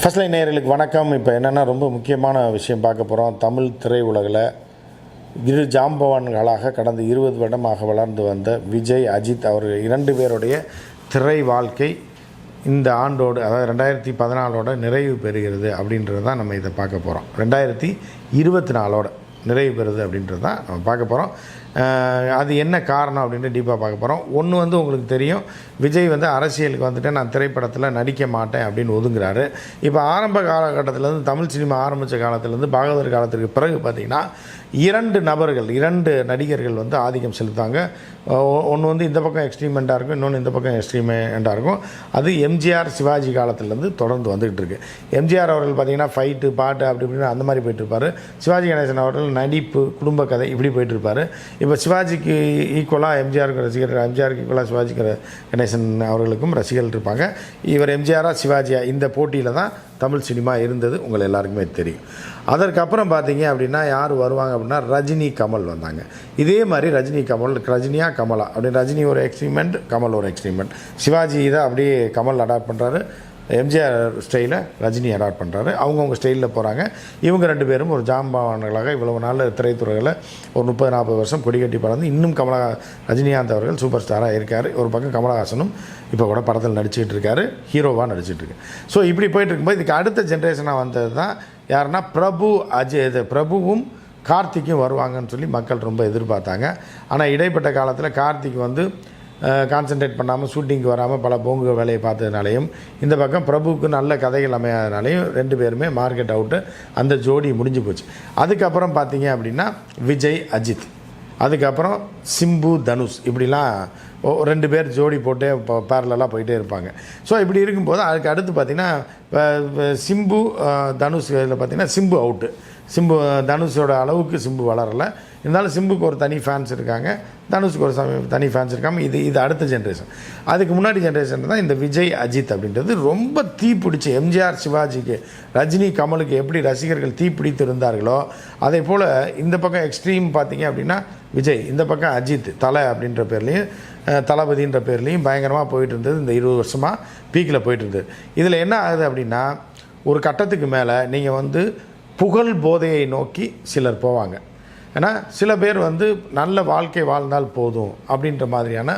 First line நேர்களுக்கு வணக்கம். இப்போ என்னென்னா ரொம்ப முக்கியமான விஷயம் பார்க்க போகிறோம் தமிழ் திரையுலகில் இரு ஜாம்பவான்களாக கடந்த இருபது வருடமாக வளர்ந்து வந்த விஜய் அஜித் அவர்கள் இரண்டு பேருடைய திரை வாழ்க்கை இந்த ஆண்டோடு அதாவது ரெண்டாயிரத்தி பதினாலோட நிறைவு பெறுகிறது அப்படின்றது தான் நம்ம இதை பார்க்க போகிறோம் ரெண்டாயிரத்தி இருபத்தி நாலோட நிறைவு பெறுது அப்படின்றது தான் நம்ம பார்க்க போகிறோம் அது என்ன காரணம் அப்படின்ட்டு டீப்பாக பார்க்க போகிறோம் ஒன்று வந்து உங்களுக்கு தெரியும். விஜய் வந்து அரசியலுக்கு வந்துட்டு நான் திரைப்படத்தில் நடிக்க மாட்டேன் அப்படின்னு ஒதுங்குறாரு. இப்போ ஆரம்ப காலகட்டத்திலேருந்து தமிழ் சினிமா ஆரம்பித்த காலத்துலேருந்து பாகவதர் காலத்திற்கு பிறகு பார்த்திங்கன்னா இரண்டு நபர்கள் இரண்டு நடிகர்கள் வந்து ஆதிக்கம் செலுத்தாங்க ஒன்று வந்து இந்த பக்கம் எக்ஸ்ட்ரீமெண்ட்டாக இருக்கும் இன்னொன்று இந்த பக்கம் எக்ஸ்ட்ரீமெண்ட்டாக இருக்கும். அது எம்ஜிஆர் சிவாஜி காலத்துலேருந்து தொடர்ந்து வந்துகிட்டு இருக்கு. எம்ஜிஆர் அவர்கள் பார்த்திங்கன்னா ஃபைட்டு பாட்டு அப்படி இப்படின்னு அந்த மாதிரி போயிட்டு இருப்பார். சிவாஜி கணேசன் அவர்கள் நடிப்பு குடும்ப கதை இப்படி போயிட்டு இருப்பார். இப்போ சிவாஜிக்கு ஈக்குவலாக எம்ஜிஆருக்கு ரசிகர்கள் எம்ஜிஆருக்கு ஈக்குவலாக சிவாஜி கணேசன் அவர்களுக்கும் ரசிகர்கள் இருப்பாங்க. இவர் எம்ஜிஆராக சிவாஜியா? இந்த போட்டியில் தான் தமிழ் சினிமா இருந்தது உங்கள் எல்லாருக்குமே தெரியும். அதற்கப்புறம் பார்த்தீங்க அப்படின்னா யார் வருவாங்க அப்படின்னா ரஜினி கமல் வந்தாங்க. இதே மாதிரி ரஜினி கமல் ரஜினியா கமலா அப்படின்னு ரஜினி ஒரு எக்ஸ்ட்ரீமெண்ட் கமல் ஒரு எக்ஸ்ட்ரீமெண்ட் சிவாஜி இதை அப்படியே கமல் அடாப்ட் பண்ணுறாரு எம்ஜிஆர் ஸ்டைலில் ரஜினி அடாப்ட் பண்ணுறாரு அவங்கவுங்க ஸ்டைலில் போகிறாங்க இவங்க ரெண்டு பேரும் ஒரு ஜாம்பவான்களாக இவ்வளவு நாள் திரைத்துறையில் ஒரு முப்பது நாற்பது வருஷம் கொடி கட்டி பறந்து இன்னும் கமலா ரஜினிகாந்த் அவர்கள் சூப்பர் ஸ்டாராக இருக்கார். ஒரு பக்கம் கமலஹாசனும் இப்போ கூட படத்தில் நடிச்சுட்டு இருக்காரு. ஹீரோவாக நடிச்சுட்டு இருக்கு. ஸோ இப்படி போயிட்டு இருக்கும்போது இதுக்கு அடுத்த ஜென்ரேஷனாக வந்தது தான் யாருன்னா பிரபு அஜய் இது பிரபுவும் கார்த்திக்கும் வருவாங்கன்னு சொல்லி மக்கள் ரொம்ப எதிர்பார்த்தாங்க. ஆனால் இடைப்பட்ட காலத்தில் கார்த்திக் வந்து கான்சென்ட்ரேட் பண்ணாமல் ஷூட்டிங்க்கு வராமல் பல போங்கு வேலையை பார்த்ததுனாலையும் இந்த பக்கம் பிரபுவுக்கு நல்ல கதைகள் அமையாதனாலையும் ரெண்டு பேருமே மார்க்கெட் அவுட்டு அந்த ஜோடி முடிஞ்சு போச்சு. அதுக்கப்புறம் பார்த்தீங்க அப்படின்னா விஜய் அஜித். அதுக்கப்புறம் சிம்பு தனுஷ். இப்படிலாம் ரெண்டு பேர் ஜோடி போட்டு பேரலாக போயிட்டே இருப்பாங்க. ஸோ இப்படி இருக்கும்போது அதுக்கு அடுத்து பார்த்திங்கன்னா சிம்பு தனுஷ் இதில் பார்த்தீங்கன்னா சிம்பு அவுட்டு சிம்பு தனுஷோட அளவுக்கு சிம்பு வளரலை. இருந்தாலும் சிம்புக்கு ஒரு தனி ஃபேன்ஸ் இருக்காங்க. தனுஷ் ஒரு தனி ஃபேன்ஸ் இருக்காங்க இது இது அடுத்த ஜென்ரேஷன் அதுக்கு முன்னாடி ஜென்ரேஷன் தான் இந்த விஜய் அஜித் அப்படின்றது ரொம்ப தீப்பிடிச்ச எம்ஜிஆர் சிவாஜிக்கு ரஜினி கமலுக்கு எப்படி ரசிகர்கள் தீப்பிடித்து இருந்தார்களோ அதே போல் இந்த பக்கம் எக்ஸ்ட்ரீம் பார்த்தீங்க அப்படின்னா விஜய் இந்த பக்கம் அஜித் தலை அப்படின்ற பேர்லேயும் தளபதின்ற பேர்லேயும் பயங்கரமாக போயிட்டு இருந்தது இந்த இருபது வருஷமாக பீக்கில் போயிட்டு இருந்தது. இதில் என்ன ஆகுது அப்படின்னா ஒரு கட்டத்துக்கு மேலே நீங்கள் வந்து புகழ் போதையை நோக்கி சிலர் போவாங்க. ஏன்னா சில பேர் வந்து நல்ல வாழ்க்கை வாழ்ந்தால் போதும் அப்படின்ற மாதிரியான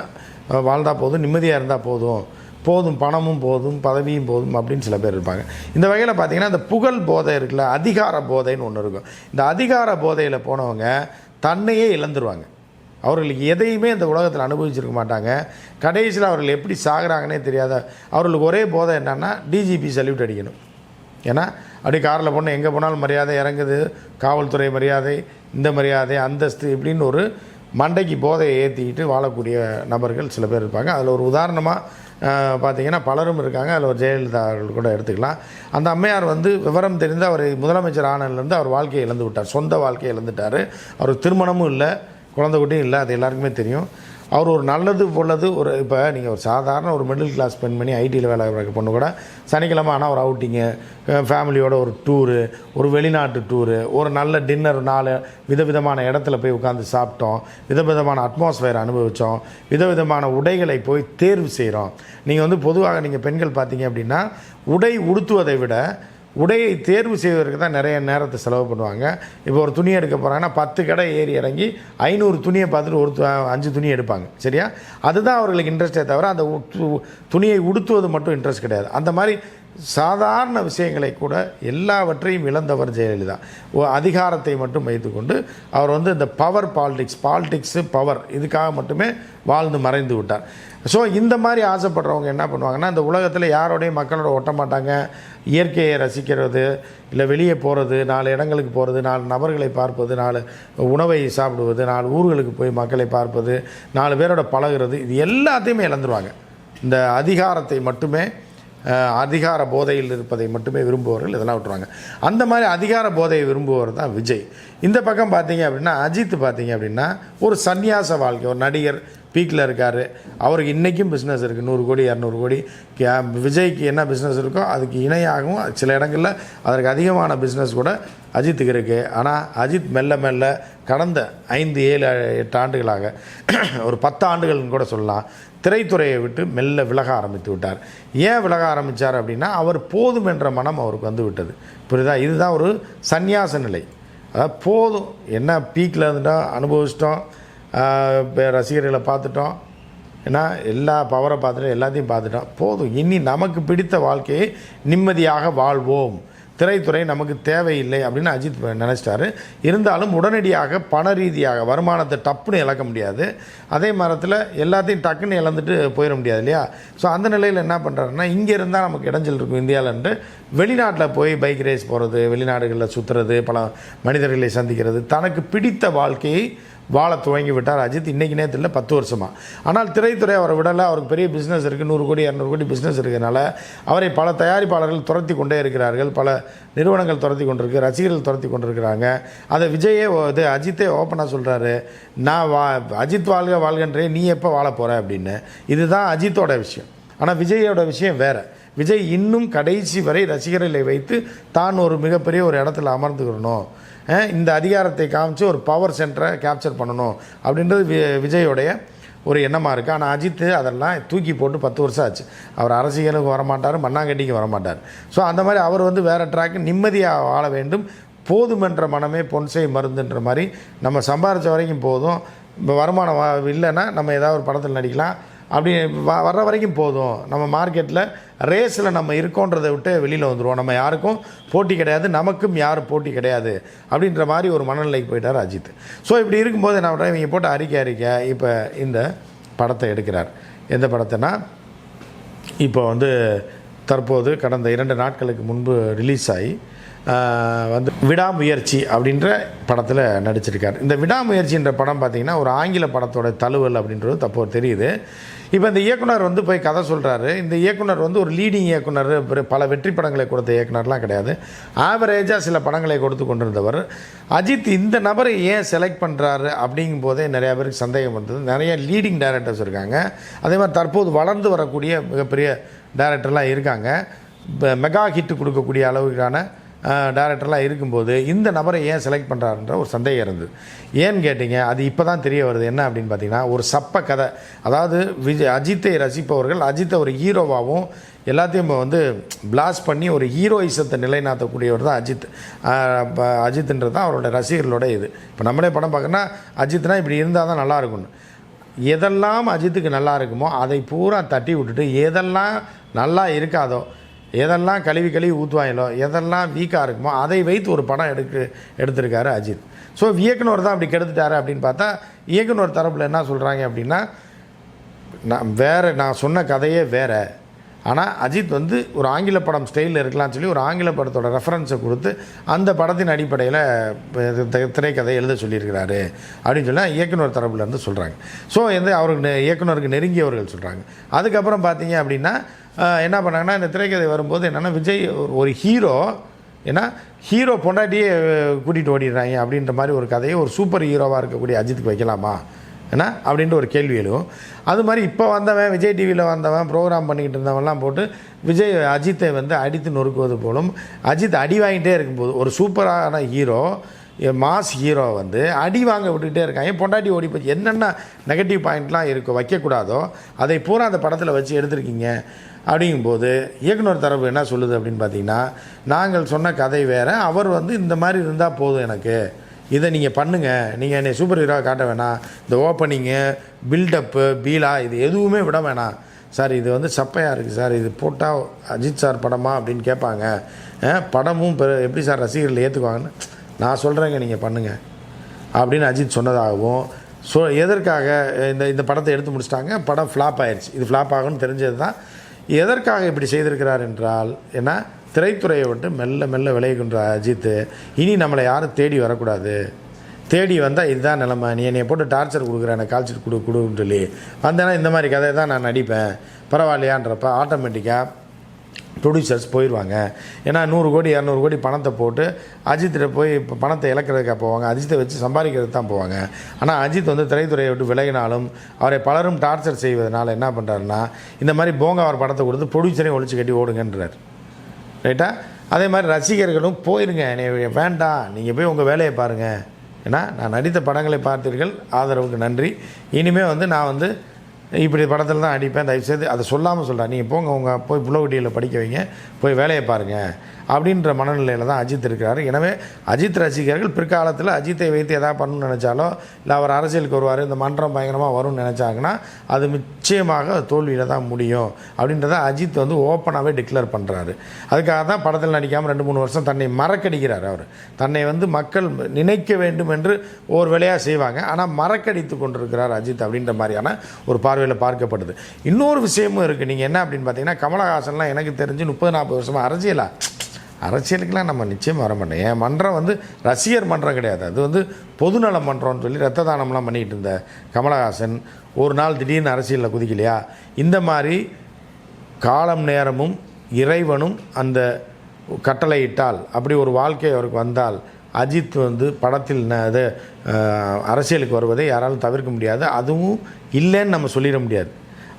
வாழ்ந்தால் போதும் நிம்மதியாக இருந்தால் போதும் போதும் பணமும் போதும் பதவியும் போதும் அப்படின்னு சில பேர் இருப்பாங்க. இந்த வகையில் பார்த்திங்கன்னா இந்த புகழ் போதை இருக்குல்ல அதிகார போதைன்னு ஒன்று இருக்கும். இந்த அதிகார போதையில் போனவங்க தன்னையே இழந்துருவாங்க. அவர்களுக்கு எதையுமே இந்த உலகத்தில் அனுபவிச்சிருக்க மாட்டாங்க. கடைசியில் அவர்கள் எப்படி சாகுறாங்கன்னே தெரியாத அவர்களுக்கு ஒரே போதை என்னென்னா டிஜிபி சல்யூட் அடிக்கணும். ஏன்னா அப்படி காரில் போனால் எங்கே போனாலும் மரியாதை இறங்குது காவல்துறை மரியாதை இந்த மரியாதை அந்தஸ்து இப்படின்னு ஒரு மண்டைக்கு போதையை ஏற்றிக்கிட்டு வாழக்கூடிய நபர்கள் சில பேர் இருப்பாங்க. அதில் ஒரு உதாரணமாக பார்த்தீங்கன்னா பலரும் இருக்காங்க. அதில் ஒரு ஜெயலலிதா அவர்கள் கூட எடுத்துக்கலாம். அந்த அம்மையார் வந்து விவரம் தெரிந்து அவர் முதலமைச்சர் ஆனதுலேருந்து அவர் வாழ்க்கையை இழந்து விட்டார். சொந்த வாழ்க்கையை இழந்துட்டார். அவர் திருமணமும் இல்லை குழந்தை குட்டியும் இல்லை அது எல்லாருக்குமே தெரியும். அவர் ஒரு நல்லது போலது ஒரு இப்போ நீங்கள் ஒரு சாதாரண ஒரு மிடில் கிளாஸ் பெண்மணி ஐடியில் வேலை பார்க்க பொண்ணு கூட சனிக்கிழமை ஆனால் ஒரு அவுட்டிங்கு ஃபேமிலியோட ஒரு டூரு ஒரு வெளிநாட்டு டூரு ஒரு நல்ல டின்னர் நாலு விதவிதமான இடத்துல போய் உட்காந்து சாப்பிட்டோம் விதவிதமான அட்மாஸ்ஃபியர் அனுபவித்தோம் விதவிதமான உடைகளை போய் தேர்வு செய்கிறோம் நீங்கள் வந்து பொதுவாக நீங்கள் பெண்கள் பார்த்தீங்க அப்படின்னா உடை உடுத்துவதை விட உடையை தேர்வு செய்வதற்கு தான் நிறைய நேரத்தை செலவு பண்ணுவாங்க. இப்போ ஒரு துணி எடுக்க போகிறாங்கன்னா பத்து கடை ஏறி இறங்கி ஐநூறு துணியை பார்த்துட்டு ஒரு து- அஞ்சு துணி எடுப்பாங்க. சரியா? அதுதான் அவர்களுக்கு இன்ட்ரெஸ்டே தவிர அந்த துணியை உடுத்துவது மட்டும் இன்ட்ரெஸ்ட் கிடையாது. அந்த மாதிரி சாதாரண விஷயங்களை கூட எல்லாவற்றையும் இழந்தவர் ஜெயலலிதா. அதிகாரத்தை மட்டும் வைத்துக்கொண்டு அவர் வந்து இந்த பவர் பாலிடிக்ஸ் பாலிடிக்ஸு பவர் இதுக்காக மட்டுமே வாழ்ந்து மறைந்து விட்டார். ஸோ இந்த மாதிரி ஆசைப்படுறவங்க என்ன பண்ணுவாங்கன்னா இந்த உலகத்தில் யாரோடையும் மக்களோட ஒட்ட மாட்டாங்க. இயற்கையை ரசிக்கிறது இல்லை வெளியே போகிறது நாலு இடங்களுக்கு போகிறது நாலு நபர்களை பார்ப்பது நாலு உணவை சாப்பிடுவது நாலு ஊர்களுக்கு போய் மக்களை பார்ப்பது நாலு பேரோட பழகுறது இது எல்லாத்தையுமே இழந்துருவாங்க. இந்த அதிகாரத்தை மட்டுமே அதிகார போதையில் இருப்பதை மட்டுமே விரும்புபவர்கள் இதெல்லாம் விட்டுருவாங்க. அந்த மாதிரி அதிகார போதையை விரும்புபவர் தான் விஜய். இந்த பக்கம் பார்த்தீங்க அப்படின்னா அஜித் பார்த்தீங்க அப்படின்னா ஒரு சந்நியாச வாழ்க்கை ஒரு நடிகர் பீக்கில் இருக்கார். அவருக்கு இன்றைக்கும் பிஸ்னஸ் இருக்குது நூறு கோடி இரநூறு கோடி. கே- விஜய்க்கு என்ன பிஸ்னஸ் இருக்கோ அதுக்கு இணையாகவும் சில இடங்களில் அதற்கு அதிகமான பிஸ்னஸ் கூட அஜித்துக்கு இருக்குது ஆனால் அஜித் மெல்ல மெல்ல கடந்த ஐந்து ஏழு எட்டு ஆண்டுகளாக ஒரு பத்து ஆண்டுகள்னு கூட சொல்லலாம். திரைத்துறையை விட்டு மெல்ல விலக ஆரம்பித்து விட்டார். ஏன் விலக ஆரம்பித்தார் அப்படின்னா அவர் போதும் என்ற மனம் அவருக்கு வந்து விட்டது. புரியுதா? இதுதான் ஒரு சந்நியாச நிலை. அதாவது போதும். என்ன பீக்கில் இருந்துட்டோம் அனுபவிச்சிட்டோம் இப்போ ரசிகர்களை பார்த்துட்டோம். ஏன்னா எல்லா பவரை பார்த்துட்டோம் எல்லாத்தையும் பார்த்துட்டோம். போதும். இனி நமக்கு பிடித்த வாழ்க்கையை நிம்மதியாக வாழ்வோம். திரைத்துறை நமக்கு தேவையில்லை அப்படின்னு அஜித் நினச்சிட்டாரு. இருந்தாலும் உடனடியாக பண ரீதியாக வருமானத்தை டப்புன்னு இழக்க முடியாது. அதே மரத்தில் எல்லாத்தையும் டக்குன்னு இழந்துட்டு போயிட முடியாது இல்லையா? ஸோ அந்த நிலையில் என்ன பண்ணுறாருன்னா இங்கே இருந்தால் நமக்கு இடைஞ்சல் இருக்கும் இந்தியாவிலன்ட்டு வெளிநாட்டில் போய் பைக் ரேஸ் போகிறது வெளிநாடுகளில் சுற்றுறது பல மனிதர்களை சந்திக்கிறது தனக்கு பிடித்த வாழ்க்கையை வாழ துவங்கி விட்டார் அஜித். இன்னைக்கு நேரத்தில் பத்து வருஷமாக ஆனால் திரைத்துறை அவரை விடலை. அவருக்கு பெரிய பிஸ்னஸ் இருக்குது நூறு கோடி இரநூறு கோடி பிஸ்னஸ் இருக்கிறதுனால அவரை பல தயாரிப்பாளர்கள் துரத்தி கொண்டே இருக்கிறார்கள். பல நிறுவனங்கள் துரத்தி கொண்டிருக்கு. ரசிகர்கள் துரத்தி கொண்டிருக்கிறாங்க. அதை விஜயே இது அஜித்தே ஓப்பனாக சொல்கிறாரு நான் வா அஜித் வாழ்க வாழ்கன்றே நீ எப்போ வாழ போகிற அப்படின்னு. இதுதான் அஜித்தோட விஷயம். ஆனால் விஜயோட விஷயம் வேறு. விஜய் இன்னும் கடைசி வரை ரசிகர்களை வைத்து தான் ஒரு மிகப்பெரிய ஒரு இடத்துல அமர்ந்துக்கிறணும் இந்த அதிகாரத்தை காமிச்சு ஒரு பவர் சென்டரை கேப்சர் பண்ணணும் அப்படின்றது வி விஜயோடைய ஒரு எண்ணமாக இருக்குது ஆனால் அஜித் அதெல்லாம் தூக்கி போட்டு பத்து வருஷம் ஆச்சு. அவர் அரசியலுக்கு வரமாட்டார் மண்ணாங்கட்டிக்கு வரமாட்டார். ஸோ அந்த மாதிரி அவர் வந்து வேறு ட்ராக்கு நிம்மதியாக வாழ வேண்டும். போதுமென்ற மனமே பொன்சை மருந்துன்ற மாதிரி நம்ம சம்பாரித்த வரைக்கும் போதும். இப்போ வருமானம் இல்லைன்னா நம்ம ஏதாவது ஒரு படத்தில் நடிக்கலாம். அப்படி வ வர்ற வரைக்கும் போதும். நம்ம மார்க்கெட்டில் ரேஸில் நம்ம இருக்கோன்றதை விட்டு வெளியில் வந்துடுவோம் நம்ம யாருக்கும் போட்டி கிடையாது நமக்கும் யாரும் போட்டி கிடையாது அப்படின்ற மாதிரி ஒரு மனநிலைக்கு போயிட்டார் அஜித். ஸோ இப்படி இருக்கும்போது என்ன பண்ணுறேன் இவங்க போட்டு அறிக்கை அறிக்கை இப்போ இந்த படத்தை எடுக்கிறார். எந்த படத்தைனா இப்போ வந்து தற்போது கடந்த இரண்டு நாட்களுக்கு முன்பு ரிலீஸ் ஆகி வந்து விடாமுயற்சி அப்படின்ற படத்தில் நடிச்சிருக்கார். இந்த விடாமுயற்சின்ற படம் பார்த்திங்கன்னா ஒரு ஆங்கில படத்தோட தழுவல் அப்படின்றது தப்போ தெரியுது. இப்போ இந்த இயக்குனர் வந்து போய் கதை சொல்கிறாரு இந்த இயக்குனர் வந்து ஒரு லீடிங் இயக்குனர் பல வெற்றி படங்களை கொடுத்த இயக்குனர்லாம் கிடையாது. ஆவரேஜாக சில படங்களை கொடுத்து கொண்டிருந்தவர். அஜித் இந்த நபரை ஏன் செலக்ட் பண்ணுறாரு அப்படிங்கும் போதே நிறையா பேருக்கு சந்தேகம் வந்தது. நிறைய லீடிங் டைரக்டர்ஸ் இருக்காங்க. அதே மாதிரி தற்போது வளர்ந்து வரக்கூடிய மிகப்பெரிய டைரக்டர்லாம் இருக்காங்க. இப்போ மெகா ஹிட் கொடுக்கக்கூடிய அளவுக்கான டேரக்டர்லாம் இருக்கும்போது இந்த நபரை ஏன் செலக்ட் பண்ணுறாருன்ற ஒரு சந்தேகம் இருந்தது. ஏன்னு கேட்டிங்க? அது இப்போ தான் தெரிய வருது. என்ன அப்படின்னு பார்த்தீங்கன்னா ஒரு சப்ப கதை. அதாவது விஜய் அஜித்தை ரசிப்பவர்கள் அஜித்தை ஒரு ஹீரோவாகவும் எல்லாத்தையும் வந்து பிளாஸ்ட் பண்ணி ஒரு ஹீரோயிசத்தை நிலைநாட்டக்கூடியவர் தான் அஜித். அஜித்துன்றது அஜித்ன்றது தான் அவரோட ரசிகர்களோட இது. இப்போ நம்மளே படம் பார்க்கணுன்னா அஜித்னா இப்படி இருந்தால் தான் நல்லா இருக்கும்னு. எதெல்லாம் அஜித்துக்கு நல்லா இருக்குமோ அதை பூரா தட்டி விட்டுட்டு எதெல்லாம் நல்லா இருக்காதோ எதெல்லாம் கழுவி கழுவி ஊற்றுவாங்களோ எதெல்லாம் வீக்காக இருக்குமோ அதை வைத்து ஒரு படம் எடுக்க எடுத்திருக்காரு அஜித். ஸோ இயக்குனர் தான் அப்படி கெடுத்துட்டாரு அப்படின்னு பார்த்தா இயக்குனர் தரப்பில் என்ன சொல்கிறாங்க அப்படின்னா நான் வேறு நான் சொன்ன கதையே வேறு. ஆனால் அஜித் வந்து ஒரு ஆங்கில படம் ஸ்டைலில் இருக்கலாம்னு சொல்லி ஒரு ஆங்கில படத்தோட ரெஃபரன்ஸை கொடுத்து அந்த படத்தின் அடிப்படையில் திரைக்கதை எழுத சொல்லியிருக்கிறாரு அப்படின்னு சொல்லி இயக்குனர் தரப்புலேருந்து சொல்கிறாங்க ஸோ வந்து அவருக்கு இயக்குனருக்கு நெருங்கியவர்கள் சொல்கிறாங்க அதுக்கப்புறம் பார்த்தீங்க அப்படின்னா என்ன பண்ணாங்கன்னா இந்த திரைக்கதை வரும்போது என்னென்னா விஜய் ஒரு- ஒரு ஹீரோ ஏன்னா ஹீரோ பொண்டாட்டியே கூட்டிகிட்டு ஓடிடுறாங்க அப்படின்ற மாதிரி ஒரு கதையை ஒரு சூப்பர் ஹீரோவாக இருக்கக்கூடிய அஜித்துக்கு வைக்கலாமா? என்ன? அப்படின்ட்டு ஒரு கேள்வி எழுவும் அது மாதிரி இப்போ வந்தவன் விஜய் டிவியில் வந்தவன் ப்ரோக்ராம் பண்ணிக்கிட்டு இருந்தவன்லாம் போட்டு விஜய் அஜித்தை வந்து அடித்து நொறுக்குவது போலும் அஜித் அடி வாங்கிட்டே இருக்கும்போது ஒரு சூப்பரான ஹீரோ மாஸ் ஹீரோ வந்து அடி வாங்க விட்டுக்கிட்டே இருக்காங்க பொண்டாட்டி ஓடி போச்சு? என்னென்ன நெகட்டிவ் பாயிண்ட்லாம் இருக்கோ? வைக்கக்கூடாதோ? அதை பூரா அந்த படத்தில் வச்சு எடுத்திருக்கீங்க. அப்படிங்கும்போது இயக்குனர் தரப்பு என்ன சொல்லுது அப்படின்னு பார்த்தீங்கன்னா நாங்கள் சொன்ன கதை வேறு அவர் வந்து இந்த மாதிரி இருந்தால் போதும் எனக்கு. இதை நீங்கள் பண்ணுங்கள் நீங்கள் என்னை சூப்பர் ஹீரோ காட்ட வேணாம். இந்த ஓப்பனிங்கு பில்டப்பு பீலா இது எதுவுமே விட வேணாம். சார் இது வந்து சப்பையாக இருக்குது சார் இது போட்டால் அஜித் சார் படமா அப்படின்னு கேட்பாங்க. படமும் பெரு எப்படி சார் ரசிகர்கள் ஏற்றுக்குவாங்கன்னு நான் சொல்கிறேங்க நீங்கள் பண்ணுங்கள் அப்படின்னு அஜித் சொன்னதாகவும் ஸோ எதற்காக இந்த இந்த படத்தை எடுத்து முடிச்சிட்டாங்க? படம் ஃப்ளாப் ஆயிடுச்சு இது ஃப்ளாப் ஆகும்னு தெரிஞ்சது தான் எதற்காக இப்படி செய்திருக்கிறார் என்றால் ஏன்னா திரைத்துறையை விட்டு மெல்ல மெல்ல விளைகின்ற அஜித் இனி நம்மளை யாரும் தேடி வரக்கூடாது. தேடி வந்தால் இதுதான் நிலமை. நீ என்னை போட்டு டார்ச்சர் கொடுக்குற எனக்கு கால்ச்சர் கொடு கொடுன்னு சொல்லி. வந்தேன்னா இந்த மாதிரி கதையை தான் நான் நடிப்பேன். பரவாயில்லையான்றப்ப ஆட்டோமேட்டிக்காக ப்ரொடியூசர்ஸ் போயிடுவாங்க ஏன்னா நூறு கோடி இரநூறு கோடி பணத்தை போட்டு அஜித்திட்ட போய் இப்போ பணத்தை இழக்கிறதுக்காக போவாங்க. அஜித்தை வச்சு சம்பாதிக்கிறது தான் போவாங்க. ஆனால் அஜித் வந்து திரைத்துறையை விட்டு விலகினாலும் அவரை பலரும் டார்ச்சர் செய்வதனால் என்ன பண்ணுறாருன்னா இந்த மாதிரி போங்க அவர் படத்தை கொடுத்து ப்ரொடியூசரையும் ஒழிச்சு கட்டி ஓடுங்கன்றார். ரைட்டா? அதே மாதிரி ரசிகர்களும் போயிருங்க. என்னை வேண்டாம். நீங்கள் போய் உங்கள் வேலையை பாருங்கள் ஏன்னா நான் நடித்த படங்களை பார்த்தீர்கள். ஆதரவுக்கு நன்றி. இனிமேல் வந்து நான் வந்து இப்படி படத்தில் தான் அடிப்பேன் தயவுசெய்து அதை சொல்லாமல் சொல்கிறேன் நீங்கள் போங்க உங்கள் போய் புலவட்டியில் படிக்க வைங்க. போய் வேலையை பாருங்கள் அப்படின்ற மனநிலையில் தான் அஜித் இருக்கிறார். எனவே அஜித் ரசிகர்கள் பிற்காலத்தில் அஜித்தை வைத்து எதாவது பண்ணணும்னு நினச்சாலோ இல்லை அவர் அரசியலுக்கு வருவார் இந்த மன்றம் பயங்கரமாக வரும்னு நினச்சாங்கன்னா அது நிச்சயமாக தோல்வியில் தான் முடியும். அப்படின்றத அஜித் வந்து ஓப்பனாகவே டிக்ளேர் பண்ணுறாரு அதுக்காக தான் படத்தில் நடிக்காமல் ரெண்டு மூணு வருஷம் தன்னை மறக்கடிக்கிறார் அவர். தன்னை வந்து மக்கள் நினைக்க வேண்டும் என்று ஒரு வேலையாக செய்வாங்க. ஆனால் மறக்கடித்து கொண்டிருக்கிறார் அஜித் அப்படின்ற மாதிரியான ஒரு பார்வை பார்வையில் பார்க்கப்படுது. இன்னொரு விஷயமும் இருக்குது நீங்கள் என்ன அப்படின்னு பார்த்தீங்கன்னா கமலஹாசன்லாம் எனக்கு தெரிஞ்சு முப்பது நாற்பது வருஷமாக அரசியலா? அரசியலுக்கெல்லாம் நம்ம நிச்சயம் வர மாட்டோம். என் மன்றம் வந்து ரசிகர் மன்றம் கிடையாது. அது வந்து பொதுநல மன்றம்னு சொல்லி ரத்த தானம்லாம் பண்ணிகிட்டு இருந்த கமலஹாசன் ஒரு நாள் திடீர்னு அரசியலில் குதிக்கலையா? இந்த மாதிரி காலம் நேரமும் இறைவனும் அந்த கட்டளையிட்டால் அப்படி ஒரு வாழ்க்கை அவருக்கு வந்தால் அஜித் வந்து படத்தில் இது அரசியலுக்கு வருவதை யாராலும் தவிர்க்க முடியாது. அதுவும் இல்லைன்னு நம்ம சொல்லிட முடியாது.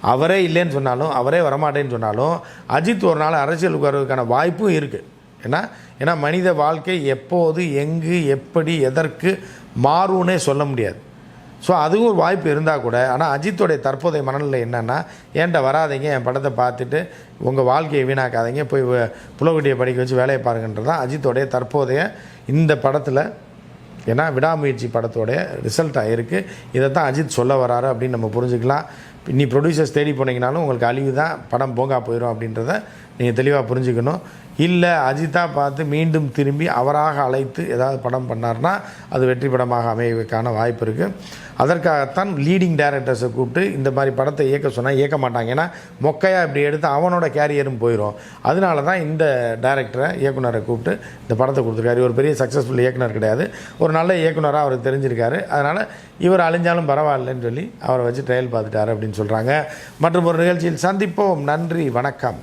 அவரே இல்லைன்னு சொன்னாலும் அவரே வரமாட்டேன்னு சொன்னாலும் அஜித் ஒரு நாள் அரசியலுக்கு வர்றதுக்கான வாய்ப்பும் இருக்குது ஏன்னா ஏன்னா மனித வாழ்க்கை எப்போது எங்கு எப்படி எதற்கு மாறும்னே சொல்ல முடியாது. ஸோ அதுவும் ஒரு வாய்ப்பு இருந்தால் கூட ஆனால் அஜித்தோடைய தற்போதைய மனநிலை என்னென்னா ஏன்டா வராதிங்க என் படத்தை பார்த்துட்டு உங்கள் வாழ்க்கையை வீணாக்காதீங்க போய் வ- புலவட்டியை படிக்க வச்சு வேலையை பாருங்கன்றது தான் அஜித்தோடைய தற்போதைய இந்த படத்தில் ஏன்னா விடாமுயற்சி படத்தோடைய ரிசல்ட் ஆகிருக்கு இதை தான் அஜித் சொல்ல வராரு அப்படின்னு நம்ம புரிஞ்சுக்கலாம். நீ ப்ரொடியூசர்ஸ் தேடி போனீங்கனாலும் உங்களுக்கு அழிவு தான் படம் போங்கா போயிடும் அப்படின்றத நீங்கள் தெளிவாக புரிஞ்சுக்கணும். இல்லை அஜித்தா பார்த்து மீண்டும் திரும்பி அவராக அழைத்து ஏதாவது படம் பண்ணார்னா அது வெற்றி படமாக அமைவதற்கான வாய்ப்பு இருக்குது அதற்காகத்தான் லீடிங் டேரக்டர்ஸை கூப்பிட்டு இந்த மாதிரி படத்தை இயக்க சொன்னால் இயக்க மாட்டாங்க. ஏன்னா மொக்கையாக இப்படி எடுத்து அவனோட கேரியரும் போயிடும் அதனால தான் இந்த டேரக்டரை இயக்குனரை கூப்பிட்டு இந்த படத்தை கொடுத்துருக்காரு. ஒரு பெரிய சக்ஸஸ்ஃபுல் இயக்குனர் கிடையாது. ஒரு நல்ல இயக்குனராக அவருக்கு தெரிஞ்சிருக்காரு. அதனால் இவர் அழிஞ்சாலும் பரவாயில்லைன்னு சொல்லி அவரை வச்சு ட்ரையல் பார்த்துட்டாரு அப்படின்னு சொல்கிறாங்க மற்றும் ஒரு நிகழ்ச்சியில் சந்திப்போம். நன்றி. வணக்கம்.